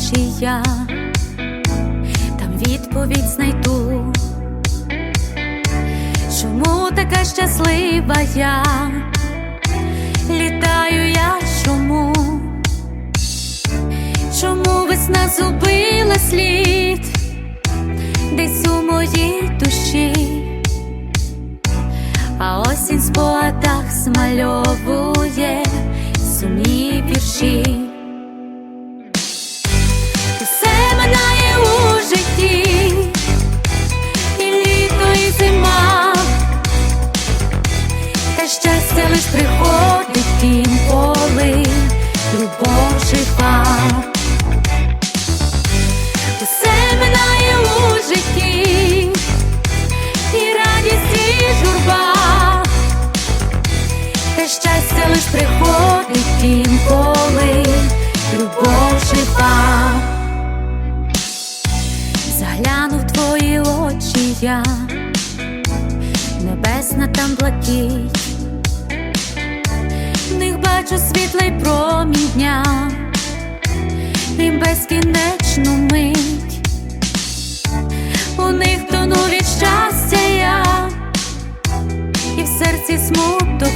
очі я, там відповідь знайду. Чому така щаслива я? Літаю я чому? Чому весна зубила слід десь у моїй душі, а осінь в спогадах змальовує сумні вірші. Лиш приходить інколи, любов жива. В твої очі я, небесна там блакить, в них бачу світлий промінь дня і безкінечну мить, у них тону від щастя я, і в серці смуток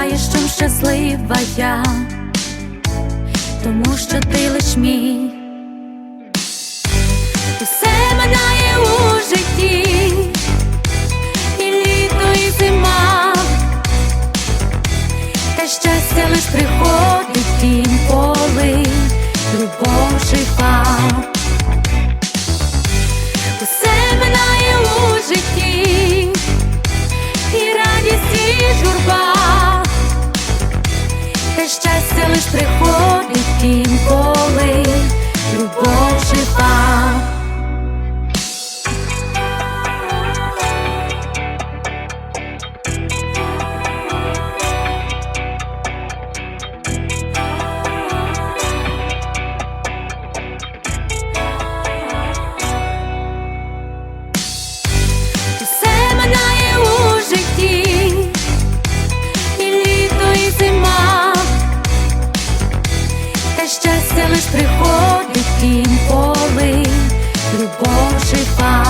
Спитаєш, чим щаслива я, тому що ти лиш мій. Усе минає у житті, і літо, і зима, та щастя лиш приходить інколи, любов жива. Щастя лиш приходить інколи, любов жива.